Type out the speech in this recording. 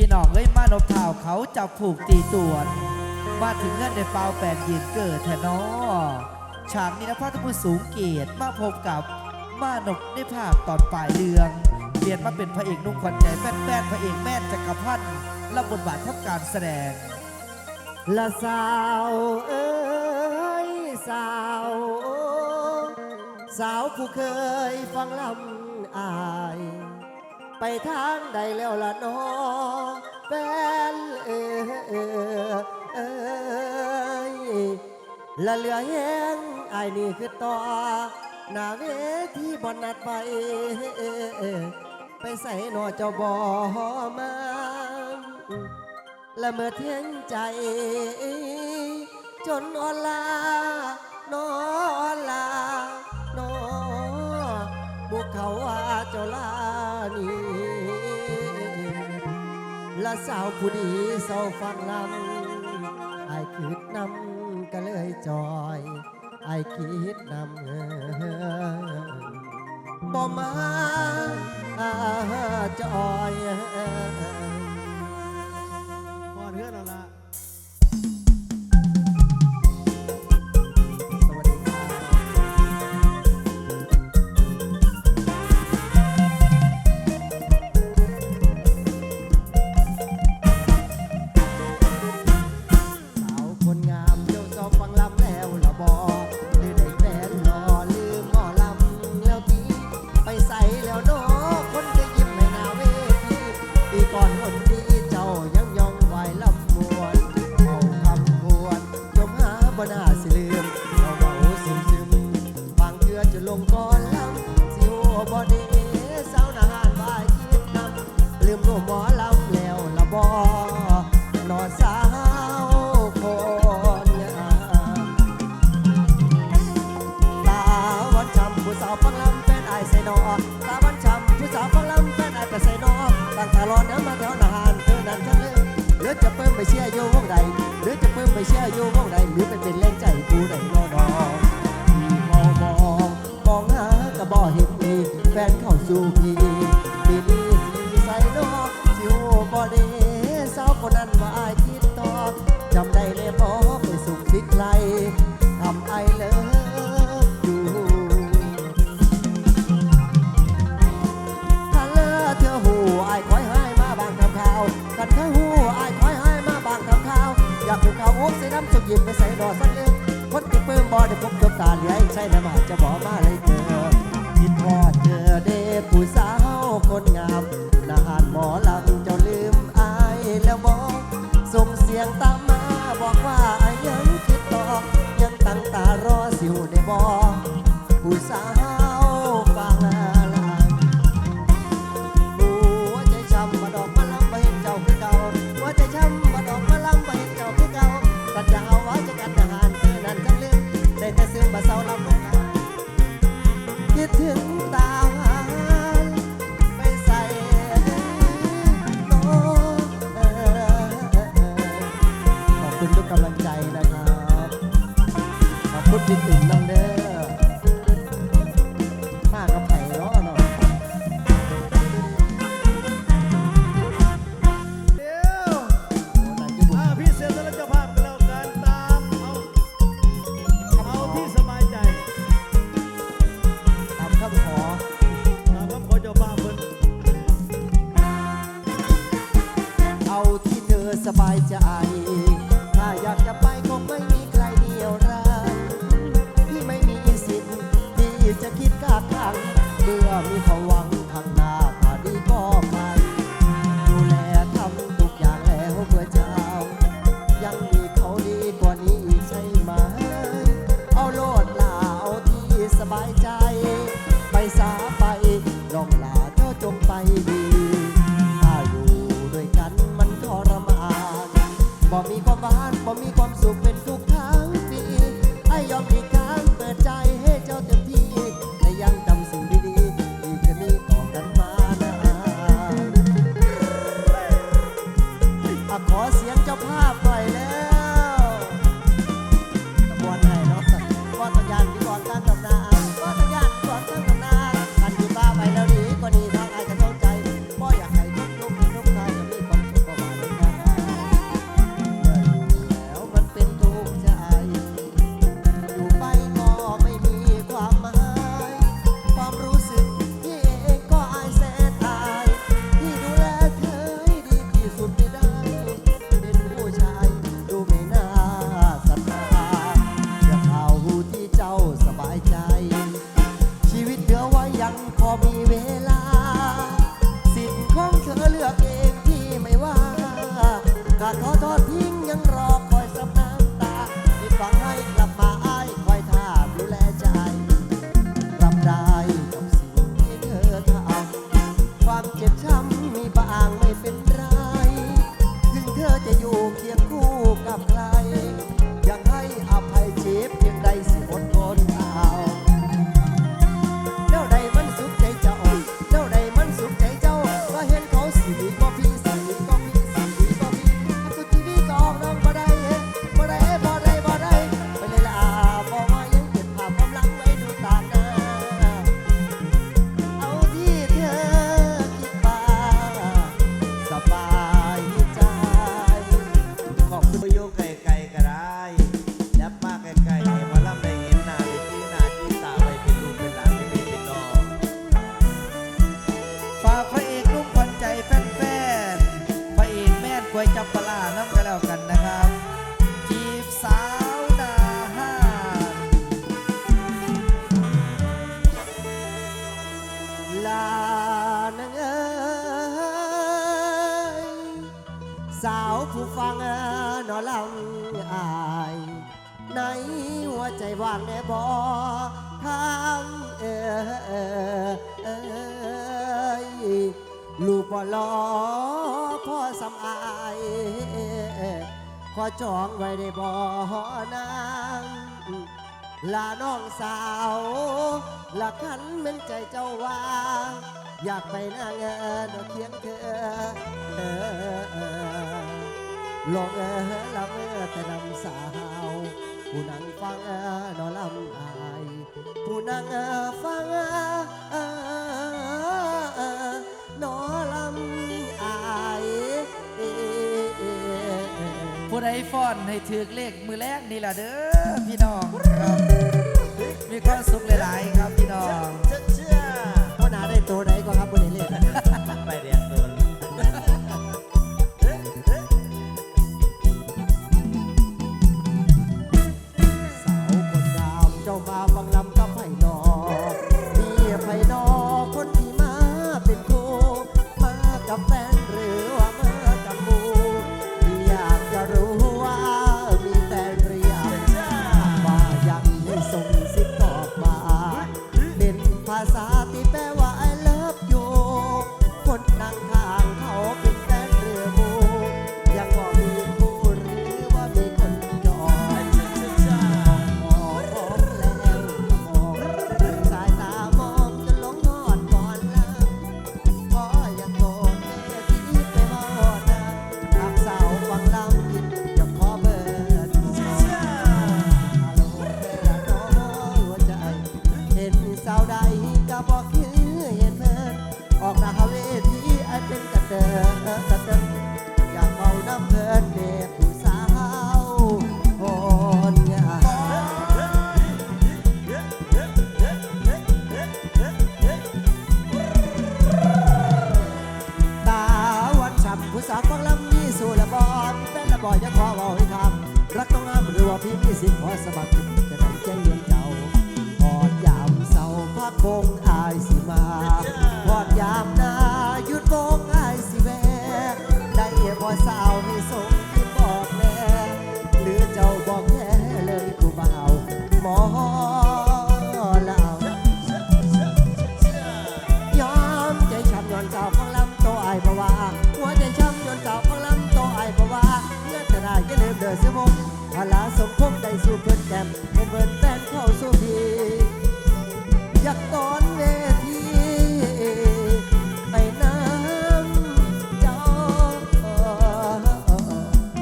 พี่น้องเอ้ยมานบเท้าเขาจับผูกตีตวน มาถึงเงื่อนในเปล่าแปดยืนเกิดแทนอฉากนี้นะพ่อท่านสูงเกียรติมาพบกับมานบในภาพตอนปลายเรื่องเปลี่ยนมาเป็นพระเอกนุ่มขวัญใจแป้นแป้นพระเอกแม่นจักรพันธ์รับบทบาททำการแสดง ละสาวเอ้ยสาว สาวผู้เคยฟังลำอาย ไปทางใดแล้วล่ะน้อแฟนเอ้ยเอ้ยละเหลือแห้งอายนี่คือต่อหน้าเวทีบนนัดไปไปใส่หนอเจ้าบ่มาละเมื่อเทียงใจ จนอ่อนลานอนลานอบุกเขาว่าเจ้าลา ละสาวผู้ดีเศร้าฟังลำไอคิดนำก็เลยจอยไอคิดนำเออบ่มาจอย บ่น่าสิลืมเอาเบาซึมซึมบางเทื่อจะลงก่อนลำสิหัวบ่ดีสาวนาหารวายคิดนำลืมหนูหมอลำแล้วละบอนอสาวคนงามตาวันจำผู้สาวฟังลำแฟนไอใส่นอตาวันจำผู้สาวฟังลำแฟนไอายก็ใส่นอตั้งตารอเดินมาแถวนา รือจะเพิ่มไปเชียร์อยู่วงใดหรือจะเพิ่มไปเชียร์อยู่วงใดหรือไปเป็นแรงใจผู้ใดนอนอที่มองมองมองหากระบ่เห็นมีแฟนเข้าสู่พี่ปีนี้ใส่ดอกสิวบ่เดสาวคนนั้นว่าอายคิดากูเขาอุ้มใส่น้ำสุกหยิบไปใส่ดอกสักเล็กคนติดเพิ่มบอเดี๋ยวพบจบตาเหลือใช่ไหมมาจะบอกมาเลย มาเศร้าลำลงมาคิดถึงตา การขอทอดทิ้งยังรอ สาวผู้ฟังนอลำอายในหัวใจว่างแน่บอทางเออลูกบ่ลอพ่อสำอายขอจองไว้ได้บ่นางลาน้องสาวละขันเหมือนใจเจ้าว่าอยากไปนั่งเออเคียงเธอ ลองเออละเมอแต่ลำสาว ผู้นั่งฟังนอนลำอายผู้นั่งฟังนอนลำอายผู้ใดฟ้อนให้ถือเลขมือแรกนี่ล่ะเด้อพี่น้องมีความสุขหลาย ๆ ครับพี่น้อง